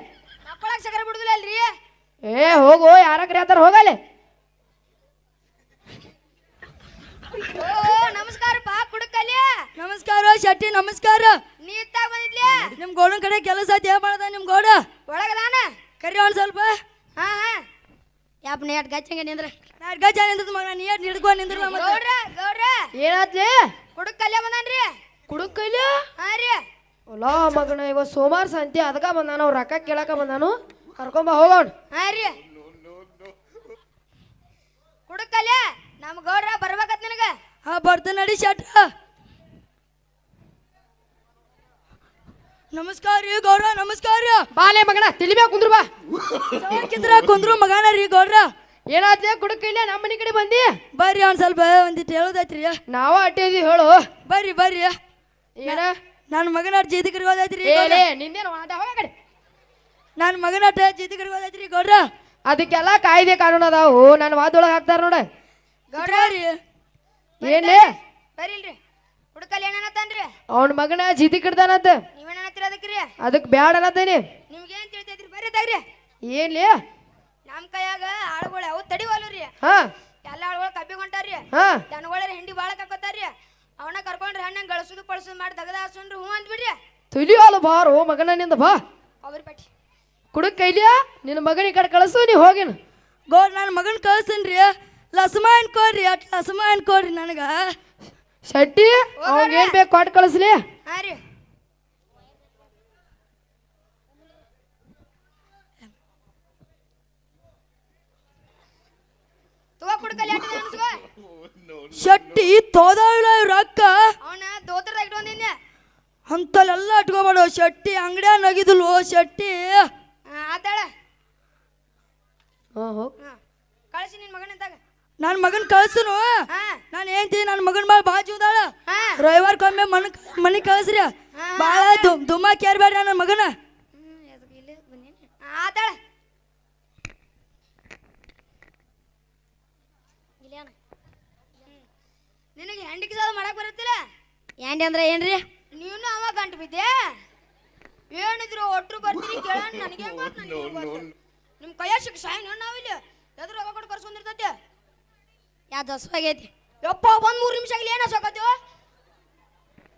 ಮಕ್ಕಳಾಗ ಸಗರ ಬಿಡುದಿಲ್ಲ ಅಲ್ರಿ? ಏ ಹೋಗು ಯಾರೋ ಕರಿಯಾತಾರ ಹೋಗಲೆ ಓ ನಮಸ್ಕಾರ ಬಾ ಕುಡಕಲ್ಲಿ. ನಮಸ್ಕಾರ ಶೆಟ್ಟಿ ನಮಸ್ಕಾರ. ನೀ ಇತ್ತಾಗ ಬಂದಿದ್ಲಿ ನಿಮ್ ಗೋಡನ್ ಕಡೆ ಕೆಲಸ ಏನ್ ಮಾಡ್ದ ನಿಮ್ ಗೋಡ? ಒಳಗದಾನ? ಕರಿ ಒಂದು ಸ್ವಲ್ಪ. ಹಾಂ ಹಾಂ. ಯಾಪ್ ನೀ ಅಟ್ ಗಚ್ಚಂಗೆ ನಿಂದ್ರ? ನಿಂತದ ಮಗ ನೀ ಏಟ್ ನಿಂದ್ರು ಮತ್ತೆ. ಗೌಡ್ರ ಗೌಡ್ರ. ಏನಾತ್ಲಿ ಕುಡಕಲ್ಲೇ ಬಂದಾನ್ರಿ. ಕಲ್ಯ? ಹಾ ರೀ. ಹೊಲ ಮಗನ ಇವ ಸೋಮವಾರ ಸಂತೆ ಅದಕ್ಕ ಬಂದಾನು ಅವ್ರ ರೊಕ್ಕ ಕೇಳಕ ಬಂದಾನು. ಕರ್ಕೊಂಬ ಹೋಗೋಣ. ಹಾ ರೀ. ಕಲ್ಯ ನಮ್ಮ ಗೌಡ್ರ ಬರ್ಬೇಕತ್ ನಿನಗ? ಹಾ ಬರ್ತ ನಡಿ ಶೆಟ್ಟ ನಮಸ್ಕಾರ ರೀ ಗೌಡ್ರ ನಮಸ್ಕಾರ ಬಾಲೆ ಮಗನ ತಿಳಿಬ್ಯಾ ಕುಂದ್ರು ಬಾ. ಚೌಕಿದ್ರ ಕುಂದ್ರು ಮಗನ ರೀ ಗೌಡ್ರ. ಕುಡುಕ ಇಲ್ಲ? ನಮ್ಮ ಮನೆ ಕಡೆ ಬಂದಿ? ಬರ್ರಿ ಒಂದ್ ಸ್ವಲ್ಪ ಒಂದಿಟ್ಟು ಹೇಳೋದೈತ್ರಿ. ನಾವ ಅಟ್ಟಿದ್ವಿ ಹೇಳು. ಬರ್ರಿ ಬರ್ರಿ. ಏನ? ನನ್ನ ಮಗನ ಜೀತಿ ಕರ್ಗೋದೈತ್ರಿ ಏಲೇ ನಿಂದೇನು ಮಾಡ ಹೋಗ ಕಡೆ. ನನ್ನ ಮಗನ ಅಟ್ಟ ಜೀತಿ ಕರ್ಗೋದೈತ್ರಿ ಗೌಡ್ರ. ಅದಕ್ಕೆಲ್ಲ ಕಾಯ್ದೆ ಕಾನೂನು ಅದಾವು. ನನ್ನ ವಾದೊಳಗೆ ಹಾಕ್ತಾರ ನೋಡ. ಗೌಡ್ರ ರೀ. ಬರಿಲ್ರಿ ಕುಡಕಲ್ಲಿ ಏನೇನತ್ತನ್ರಿ ಅವನ ಮಗನ ಜಿತಿ ಕಿಡ್ದಾನಂತ ನೀವೇನತ್ತೀರ ಅದಕ್ರಿ ಅದಕ್ಕೆ ಬ್ಯಾಡ ಅನ್ನತ್ತೇನಿ. ನಿಮ್ಗೇನ್ ತಿಳಿತೈತ್ರಿ? ಬರ್ರಿ ತಗ್ರಿ ಏನ್ಲಿ? ನಮ್ಮ ಕೈಯಾಗ ಆಳುಗಳು ಅವು ತಡಿವಲ್ರಿ ಹಾ. ಎಲ್ಲ ಆಳುಗಳು ಕಬ್ಬಿ ಹೊಂಟಾರ್ರಿ ಹಾ. ದನಗಳ ಹಿಂಡಿ ಬಾಳ ಕಕ್ಕೋತಾರ್ರಿ ಅವನ ಕರ್ಕೊಂಡ್ರೆ ಹಣ್ಣ ಗಳಸುದು ಪಳಸುದು ಮಾಡಿ ದಗದ ಹಾಸನ್ರಿ ಹ್ಞೂ ಅಂದ್ಬಿಡ್ರಿ? ತುಲಿಯೋಲು ಬಾರೋ ಮಗನ ನಿಂದ ಬಾ. ಅವ್ರ ಪಟ್ಟಿ. ಕುಡುಕ್ ಕೈಲಿಯ? ನಿನ್ನ ಮಗನ ಈ ಕಡೆ ಕಳಿಸು ನೀ ಹೋಗಿನ. ಗೋ ನನ್ನ ಮಗನ ಕಳ್ಸನ್ರಿ. ಲಸಮ ಅನ್ಕೋರಿ ಅಟ್ ಲಸಮ ಅನ್ಕೋರಿ ನನಗ. ಶೆಟ್ಟಿ ಅವ್ನಿಗೆ ಏನ್ ಬೇಕು ಕೊಟ್ಟು ಕಳಿಸ್ಲಿ. ಹಾ ರೀ. ತಗೋ ಕುಡ್ಕಲಿ ಆಟ ಅನ್ಸ್ಕೋ ಶೆಟ್ಟಿ ತೋದಾಳ ರೊಕ್ಕ. ಅವನ ದೋತ್ರದಾಗ ಇಟ್ಕೊಂಡಿದ್ದೆ ಅಂತಲ್ಲೆಲ್ಲ ಇಟ್ಕೋಬೇಡ ಶೆಟ್ಟಿ ಅಂಗಡಿಯ ನಗಿದಲು ಶೆಟ್ಟಿ? ಆತಾಳ. ಹಾ ಹಾ ಕಳಿಸಿ ನಿನ್ ಮಗನ ಇದ್ದಾಗ. ನನ್ನ ಮಗನ ಕಳ್ಸನು. ಹಾ. ನಾನು ಹೇಳ್ತೀನಿ ನನ್ನ ಮಗನ ಭಾಳ ಬಾಜು ಉದಾಳ ಹಾ. ರವಿವಾರಕ್ಕೊಮ್ಮೆ ಮನ ಮನೆ ಕಳ್ಸ್ರಿ. ಭಾಳ ದುಮ್ಮ ಕೇರ್ಬೇಡ ನನ್ನ ಮಗನ. ಆತಾಳ. ನಿನಗೆ ಹೆಂಡಿಗೆ ಸಾಲ ಮಾಡಕ್ ಬರುತ್ತಿಲ್ಲ? ಹೆಂಡಿ ಅಂದ್ರೆ ಏನ್ರಿ? ನೀನು ಅವ ಗಂಟು ಬಿದ್ದೆ? ಏನಿದ್ರು ಒಟ್ರು ಬರ್ತೀನಿ ಕೇಳೋಣ ನನಗೆ ಹೆಂಗ್ ಗೊತ್ತು? ನನಗೆ ಗೊತ್ತು? ನಿಮ್ಮ ಕೈಯ ಶಿಕ್ಷ ನಾವಿಲ್ಲ? ಎದುರು ರೊಕ್ಕ ಕೊಟ್ಟು ಕರ್ಸ್ಕೊಂಡಿರ್ತೈತೆ? ಯಾವ್ದು ಹಸುವಾಗೈತಿ ಯಪ್ಪ ಒಂದು ಮೂರು ನಿಮಿಷ ಆಗಲಿ ಏನು ಹಸೋಕತ್ತು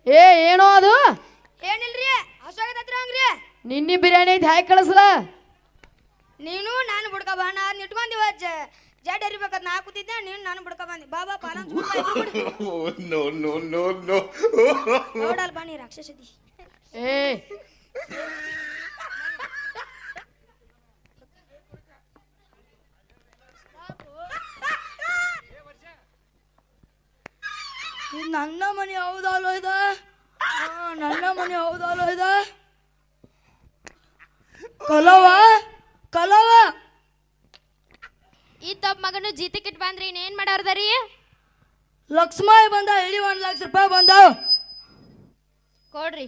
ಏ ಏನೋ ಅದು? ಏನಿಲ್ರಿ? ಹಸೋಗತ್ತೈತ್ರಿ ಹಂಗ್ರಿ. ನಿನ್ನೆ ಬಿರಿಯಾನಿ ಐತಿ ಹಾಕಿ ಕಳಿಸ್ಲ? ನೀನು ನಾನು ಬಿಡ್ಕ ಬಾ ನಾ ಅದ್ನ ಇಟ್ಕೊಂಡಿವ ಜಡ್ ಹರಿಬೇಕದ್ ನಾ ಕೂತಿದ್ದೆ ನೀನು ನಾನು ಬಿಡ್ಕ ಬಂದಿ. ಬಾಬಾ ಪರಂಜ್ ಪಾಲನ್ ನೋಡಲ್ ಬಾ ನೀ ರಾಕ್ಷಸದಿ. ಏ ಇದು ನನ್ನ ಮನೆ ಹೌದಲ್ಲೋ ಇದೆ? ನನ್ನ ಮನೆ ಹೌದಲ್ಲೋ ಇದೆ? ಕಲವ ಕಲವ. ಈ ತಪ್ಪ ಮಗನು ಕಿಟ್ ಬಂದ್ರಿ ಇನ್ನೇನ್ ಮಾಡಾರ್ದರಿ ಲಕ್ಷ್ಮಾಯಿ ಬಂದ ಹೇಳಿ ಒಂದ್ ಲಕ್ಷ ರೂಪಾಯಿ ಬಂದಾವ ಕೊಡ್ರಿ.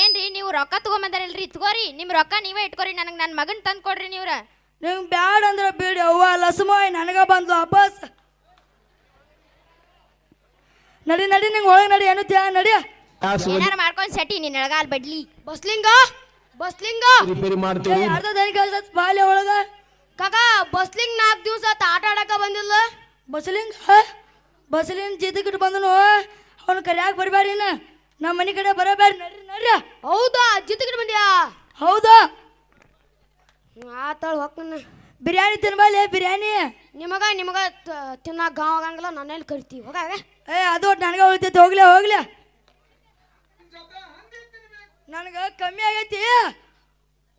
ಏನ್ರಿ ನೀವು ರೊಕ್ಕ ತಗೊಂಬಂದಾರಲ್ರಿ? ತಗೋರಿ ನಿಮ್ ರೊಕ್ಕ ನೀವೇ ಇಟ್ಕೋರಿ ನನಗೆ ನನ್ನ ಮಗನ್ ತಂದು ಕೊಡ್ರಿ ನೀವ್ರ. ನಿಂಗೆ ಬ್ಯಾಡ ಅಂದ್ರೆ ಬಿಡಿ ಅವ್ವ ಲಕ್ಷ್ಮಾಯಿ ನನಗ ಬಂದ್ಲು ವಾಪಸ್. ನಡಿ ನಡಿ ನಿಂಗೆ ಒಳಗೆ ನಡಿ ಏನು ತ್ಯಾ ನಡಿ. ಏನಾರ ಮಾಡ್ಕೊಂಡ್ ಸೆಟಿ ನಿನ್ ಎಳಗಾಲ್ ಬಡ್ಲಿ. ಬಸ್ಲಿಂಗ ಬಸ್ಲಿಂಗ. ರಿಪೇರಿ ಮಾಡ್ತೀವಿ. ಅರ್ಧ ದನಿ ಕೆಲಸ ಬಾಲ್ಯ ಒಳಗ. ಕಾಕ ಬಸ್ಲಿಂಗ್ ನಾಲ್ಕು ದಿವಸ ಆಟ ಆಡಕ ಬಂದಿಲ್ಲ ಬಸ್ಲಿಂಗ್ ಬಸ್ಲಿಂಗ್ ಜೀತಕ್ಕಿಟ್ಟು ಬಂದನು. ಅವ್ನು ಬರಬೇಡ ಬರಬೇಡಿ ನಮ್ಮ ಮನೆ ಕಡೆ ಬರಬೇಡ ನಡ್ರಿ ನಡ್ರಿ. ಹೌದಾ ಜಿತ್ತಗಿಡ್ ಬಂದ್ಯಾ? ಹೌದಾ? ಆತಾಳ ಹೋಗ್ತಾನ. ಬಿರಿಯಾನಿ ತಿನ್ಬಲ್ಲೇ ಬಿರಿಯಾನಿ? ನಿಮಗ ನಿಮಗ ತ- ತಿನ್ನಾಕ ಗಾಂವ್ ಆಗಂಗಿಲ್ಲ ನನ್ನಲ್ಲಿ ಕರಿತೀವಿ? ಹೋಗಾಗ ಏ ಅದು ಒಟ್ಟು ನನಗೆ ಉಳಿತೈತಿ ಹೋಗ್ಲಿ ಹೋಗ್ಲಿ. ನನಗೆ ಕಮ್ಮಿ ಆಗೈತಿ.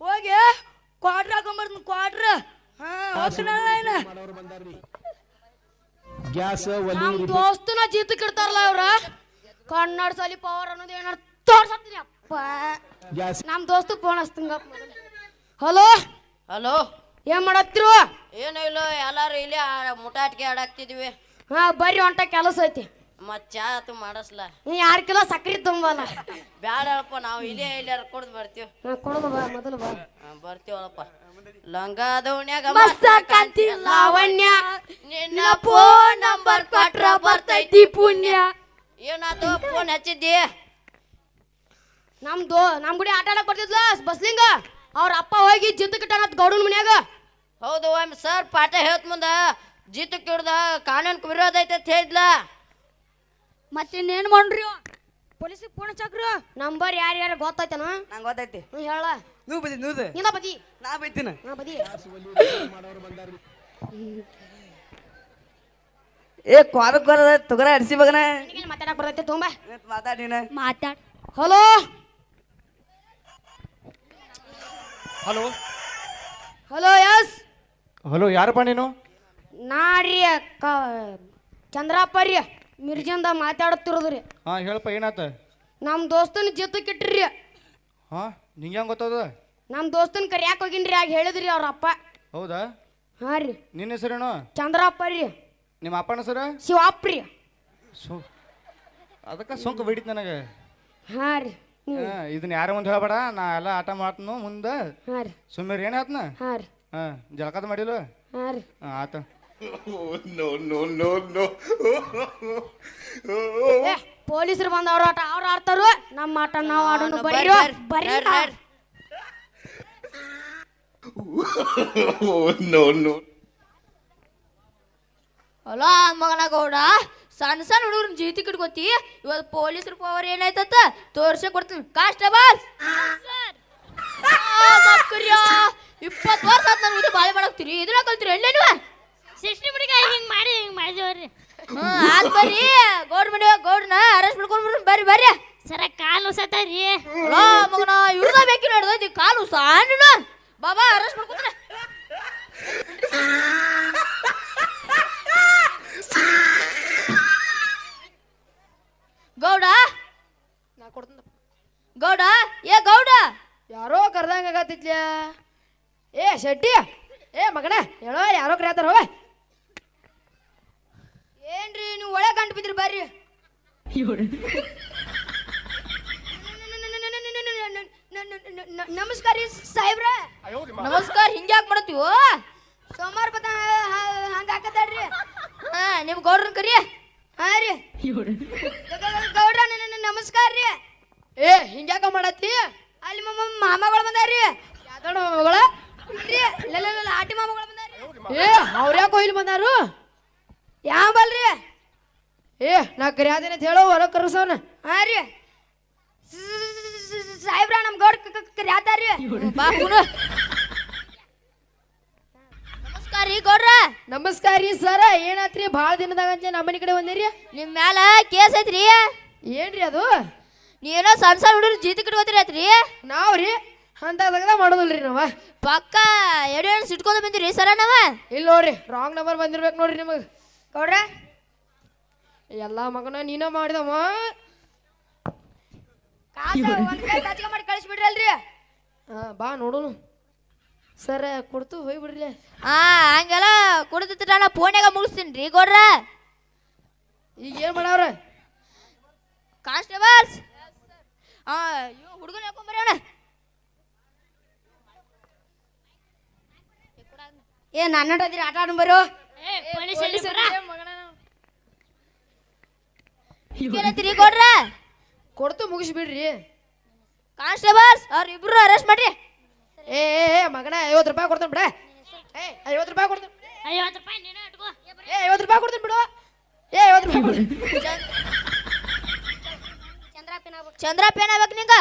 ಹೋಗಿ ಕ್ವಾಟ್ರ್ ಹಾಕೊಂಬರ್ತೀನಿ ಕ್ವಾಟ್ರ್ ಹಾಂ ಇನ್ನ. ಗ್ಯಾಸ್ ಒಲಿ ನಮ್ಮ ದೋಸ್ತನ ಜೀತಕ್ಕೆ ಇಡ್ತಾರಲ್ಲ ಇವ್ರ? ಕನ್ನಡ ಸಾಲಿ ಪವರ್ ಅನ್ನೋದು ಏನಾರ ತೋರ್ಸತ್ತೀನಿ ಅಪ್ಪ. ಗ್ಯಾಸ್. ನಮ್ಮ ದೋಸ್ತ ಫೋನ್ ಹಚ್ತಂಗ ಹಲೋ ಹಲೋ ಏನ್ ಮಾಡತ್ತಿರು? ಏನೂ ಇಲ್ಲ ಎಲ್ಲಾರು ಇಲ್ಲಿ ಮುಟಾಟಿಗೆ ಆಡಾಕ್ತಿದ್ವಿ ಹಾ ಬರ್ರಿ ಹೊಂಟ ಕೆಲಸ ಐತಿ. ಮತ್ ಚಾ ಆತು ಮಾಡಸ್ಲ? ನೀ ಯಾರ ಕಿಲೋ ಸಕ್ರಿ ತುಂಬಲ್ಲ ಬ್ಯಾಡ ಹೇಳಪ್ಪ ನಾವು ಇಲ್ಲೇ ಇಲ್ಲಾರ ಕುಡ್ದು ಬರ್ತೀವಿ. ಹಾ ಕೊಡೋದು ಬಾ ಮೊದಲು ಬಾ. ಹಾ, ಬರ್ತೀವಳಪ್ಪ ಲಂಗ ದೋಣ್ಯಾಗ ಮಸ್ತ ಕಾಂತಿ ಲಾವಣ್ಯ. ನಿನ್ನ ಫೋನ್ ನಂಬರ್ ಕೊಟ್ರ ಬರ್ತೈತಿ ಪುಣ್ಯ. ಏನಾತು? ಫೋನ್ ಹಚ್ಚಿದ್ದಿ? ನಮ್ದು ನಮ್ ಗುಡಿ ಆಟ ಆಡಕ್ ಬರ್ತಿದ್ಲ ಬಸ್ಲಿಂಗ. ಅವ್ರ ಅಪ್ಪ ಹೋಗಿ ಜಿದ್ದ ಇಟ್ಟಾನತ್ ಗೌಡನ್ ಮನ್ಯಾಗ. ಹೌದು ಒಮ್ಮೆ ಸರ್ ಪಾಠ ಹೇಳ್ತ ಮುಂದ. ಜೀತು ಕಿಡ್ದ ಕಾನೂನ್ಗೆ ವಿರೋಧ ಐತೆ ಅಂತ ಹೇಳಿದ್ಲ. ಮತ್ತಿನ್ನೇನ್ ಮಾಡ್ರಿ? ಪೊಲೀಸಿಗೆ ಫೋನ್ ಹಚ್ಚಾಕ್ರಿ. ನಂಬರ್ ಯಾರು ಯಾರು ಗೊತ್ತೈತನ? ನಂಗೆ ಗೊತ್ತೈತಿ. ನೀ ಹೇಳ. ನೀವು ಬದಿ ನೀವು ನಿಂದ ಬದಿ. ನಾ ಬೈತೀನಿ. ನಾ ಬದಿ. ಏ ಕ್ವಾರಕ್ ಬರದ ತುಗರ ಅಡಿಸಿ ಬಗನ ನಿನಗೇನ್ ಮಾತಾಡಕ್ ಬರ್ತೈತೆ? ತುಂಬ. ಮಾತಾಡಿ ಮಾತಾಡ ಮಾತಾಡ್. Hello? Hello? Hello yes? Hello ಯಾರಪ್ಪ ನೀನು? ರೀ ಕ ಚಂದ್ರಪ್ಪ ರೀ. ಮಿರ್ಜಂದ ಮಾತಾಡುತ್ತಿರೋದ್ರಿ ಹಾ ಹೇಳಪ್ಪ ಏನಾತ? ನಮ್ಮ ದೋಸ್ತನ ಜೊತೆ ಇಟ್ರಿ ಹಾ ನಿಂಗೆ ಹೆಂಗೆ ಗೊತ್ತದ? ನಮ್ಮ ದೋಸ್ತನ ಕರಿಯಾಕ ಹೋಗಿನ್ರಿ ಆಗ ಹೇಳಿದ್ರಿ ಅವ್ರ ಅಪ್ಪ. ಹೌದಾ? ಹಾಂ ರೀ. ನಿನ್ನ ಹೆಸರೇನು? ಚಂದ್ರಪ್ಪ ರೀ. ನಿಮ್ಮ ಅಪ್ಪನ ಹೆಸರು? ಶಿವಪ್ಪ ರೀ. ಸು ಅದಕ್ಕೆ ಸೊಂಕು ಬಿಡಿತ್ ನನಗೆ. ಹಾಂ ರೀ. ಇದನ್ನ ಯಾರ ಮುಂದೆ ಹೇಳ್ಬೇಡ ನಾ ಎಲ್ಲ ಆಟ ಮಾಡ್ತನು ಮುಂದೆ. ಹಾಂ ರೀ. ಸುಮ್ಮನೆ ಏನು ಹೇಳ್ತನ? ಹಾಂ ರೀ. ಹಾಂ ಜಳಕದ ಮಾಡಿಲ್ಲ ಹಾಂ ರೀ. ಹಾಂ ಆತ. ಏ ಪೊಲೀಸರು ಬಂದ ಅವ್ರ ಆಟ ಅವ್ರು ಆಡ್ತಾರು? ನಮ್ಮ ಆಟ ನಾವು ಆಡೋಣ ಬರ್ರಿ ಬರ್ರಿ ಅಲ್ಲ ಮಗನ ಗೌಡ ಸಣ್ಣ ಸಣ್ಣ ಹುಡುಗರನ್ನ ಜೀತಿ ಕಿಟ್ಕೋತಿ ಇವತ್ತು ಪೊಲೀಸರು ಪವರ್ ಏನಾಯ್ತತ್ತ ತೋರ್ಸಕ್ ಕೊಡ್ತೀನಿ. ಕಾನ್ಸ್ಟೇಬಲ್! ಇಪ್ಪತ್ತು ವರ್ಷ ಆತ್ ನಾನು ಇದು ಬಾಳೆ ಮಾಡಾಕ್ತೀರಿ ಇದನ್ನ ಕಲ್ತಿರಿ ಎಣ್ಣೆನು? ಸೃಷ್ಟಿ ಬಿಡಿಗ ಹಿಂಗ್ ಮಾಡಿ ಹಿಂಗ್ ಮಾಡಿದವ್ರಿ ಹ್ಮ್ ಆತ್ ಬರ್ರಿ ಗೌಡ್ ಮನೆ ಗೌಡ್ನ ಅರೆಸ್ಟ್ ಬಿಡ್ಕೊಂಡು ಬರ್ರಿ ಬರ್ರಿ ಬರ್ರಿ. ಸರ ಕಾಲು ಸತಾರಿ ಓ ಮಗನ ಇವ್ರದ ಬೇಕಿ ನಡೆದೈತಿ ಕಾಲು ಸಣ್ಣ ಬಾಬಾ ಅರೆಸ್ಟ್ ಮಾಡ್ಕೊತಾರೆ ಗೌಡ? ನಾ ಕೊಡ್ತೀನಿ ಗೌಡ? ಏ ಗೌಡ? ಯಾರೋ ಕರ್ದಂಗ ಆಗತ್ತಿತ್ಲ ಏ ಶೆಟ್ಟಿ. ಏ ಮಗನ ಹೇಳೋ ಯಾರೋ ಕರೆಯತ್ತಾರ ಹೋಗ. ಏನ್ರಿ ನೀವು ಒಳಗೆ ಗಂಟು ಬಿದ್ರಿ ಬರ್ರಿ. ನಮಸ್ಕಾರ ರೀ ಸಾಹೇಬ್ರ. ನಮಸ್ಕಾರ ಹಿಂಗ್ಯಾಕ್ ಮಾಡತ್ತೀವೋ? ಸೋಮವಾರ ಬತ್ತ ಹಂಗ ಹಾಕತ್ತಾರ್ರಿ. ಹಾ ನಿಮ್ ಗೌಡ್ರನ್ ಕರಿ. ಹಾ ರೀ. ಗೌಡ್ರ ನಮಸ್ಕಾರ ರೀ. ಏ ಹಿಂಗ್ಯಾಕ ಮಾಡತ್ತಿ? ಅಲ್ಲಿ ಮಾಮಗಳು ಬಂದಾರ್ರಿ. ಯಾವ್ದೋ ಮಾಮಗಳ? ಆಟಿ ಮಾಮಗಳು ಏ ಅವ್ರ ಯಾಕೋ ಇಲ್ಲಿ ಬಂದಾರು? ಯಾವ ಬಲ್ರಿ? ಏ ನಾ ಕರಿಯಾದೇನೆ ಅಂತ ಹೇಳೋ ಹೊರ ಕರ್ಸವನ ಹಾ ರೀ. ಸಾಹೇಬ್ರ ನಮ್ ಗೌಡ್ ಕರಿಯಾತಾರ್ರಿ. ಬಾ ಕುನು ನಮಸ್ಕಾರ ರೀ ಗೌಡ್ರ. ನಮಸ್ಕಾರ ರೀ ಸರ ಏನಾತ್ರಿ? ಭಾಳ ದಿನದಾಗ ಅಂತ ನಮ್ಮ ಮನೆ ಕಡೆ ಬಂದಿರಿ? ನಿಮ್ ಮ್ಯಾಲ ಕೇಸ್ ಐತ್ರಿ. ಏನ್ರಿ ಅದು? ನೀವೇನೋ ಸಣ್ಣ ಸಣ್ಣ ಹುಡುಗರು ಜೀತಿ ಕಿಟ್ಕೋತೀರಿ ನಾವ್ರಿ? ಅಂತದಾಗ ಮಾಡೋದಿಲ್ರಿ ನಾವ. ಪಕ್ಕ ಎಡೆ ಎಡೆ ಸಿಟ್ಕೊಂಡು ಬಂದಿರಿ ಸರ ನಾವ? ಇಲ್ಲ ನೋಡ್ರಿ ರಾಂಗ್ ನಂಬರ್ ಬಂದಿರ್ಬೇಕು ನೋಡ್ರಿ ನಿಮಗೆ. ಗೌಡ್ರ? ಎಲ್ಲ ಮಗನ ನೀನ ಮಾಡಿದವ. ಮಾಡಿ ಕಳಿಸ್ಬಿಡ್ರಲ್ರಿ? ಹಾ ಬಾ ನೋಡೋನು ಸರ್ ಕೊಡ್ತು ಹೋಗಿ ಬಿಡ್ರಿ ಹಾ ಹಂಗೆಲ್ಲ ಕುಡ್ದಿತ್ತ ನಾ ಫೋನ್ಯಾಗ ಮುಗಿಸ್ತೀನಿ ರೀ ಗೌಡ್ರ. ಈಗ ಏನ್ ಮಾಡವ್ರ? ಕಾನ್ಸ್ಟೇಬಲ್ಸ್ ಹಾ ಇವ್ ಹುಡುಗನ ಹಾಕೊಂಬರ್ರಿ ಏ ನನ್ನ ಅದಿರಿ ಆಟ ಆಡ್ ಬರೋ? ಏ ಪೊಲೀಸ್ ಅಲ್ಲಿ ಬರ ಏನಂತೀರಿ ಗೌಡ್ರ ಕೊಡ್ತು ಮುಗಿಸ್ಬಿಡ್ರಿ ಕಾನ್ಸ್ಟೇಬಲ್ಸ್ ಅವ್ರ ಇಬ್ರು ಅರೆಸ್ಟ್ ಮಾಡ್ರಿ. ಏ ಏ, ಏ ಮಗನ ಐವತ್ತು ರೂಪಾಯಿ ಕೊಡ್ತಾನೆ ಬಿಡ. ಏ ಐವತ್ತು ರೂಪಾಯಿ ಕೊಡ್ತಾನೆ. ಐವತ್ತು ರೂಪಾಯಿ ನೀನು ಇಟ್ಕೋ. ಏ ಐವತ್ತು ರೂಪಾಯಿ ಕೊಡ್ತಾನೆ ಬಿಡು. ಏ ಐವತ್ತು ರೂಪಾಯಿ ಕೊಡ್ತೀನಿ. ಚಂದ್ರ ಪೇನ್ ಆಗ್ಬೇಕು ನಿಂಗ?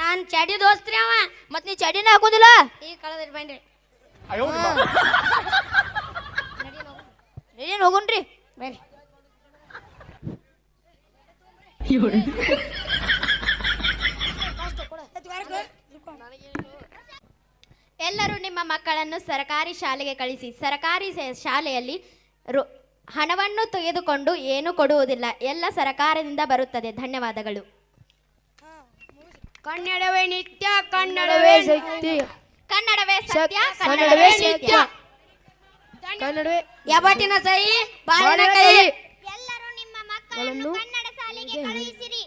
ನಾನ್ ಚಡಿ ದೋಸ್ತ್ರಿ ಅವ. ಮತ್ ನೀ ಚಡಿನ ಹಾಕೋದಿಲ್ಲ? ಈ ಕಳೆದ ಬನ್ರಿ ಏನ್ ಹೋಗುಣ್ರಿ. ಬೇರೆ ಎಲ್ಲರೂ ನಿಮ್ಮ ಮಕ್ಕಳನ್ನು ಸರ್ಕಾರಿ ಶಾಲೆಗೆ ಕಳಿಸಿ. ಸರ್ಕಾರಿ ಶಾಲೆಯಲ್ಲಿ ರು- ಹಣವನ್ನು ತೆಗೆದುಕೊಂಡು ಏನು ಕೊಡುವುದಿಲ್ಲ. ಎಲ್ಲ ಸರ್ಕಾರದಿಂದ ಬರುತ್ತದೆ. ಧನ್ಯವಾದಗಳು. ಕನ್ನಡವೇ ನಿತ್ಯ ಕನ್ನಡವೇ ಶಕ್ತಿ. ಕನ್ನಡವೇ ಸತ್ಯ ಕನ್ನಡವೇ ನಿತ್ಯ. ಕನ್ನಡವೇ ಯಾವತ್ತಿನ ಸಹಿ ಬಾಳಿನ ಕೈ. ಎಲ್ಲರೂ ನಿಮ್ಮ ಮಕ್ಕಳನ್ನು ಕನ್ನಡ ಶಾಲೆಗೆ ಕಳುಹಿಸಿರಿ.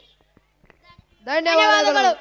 ಧನ್ಯವಾದಗಳು.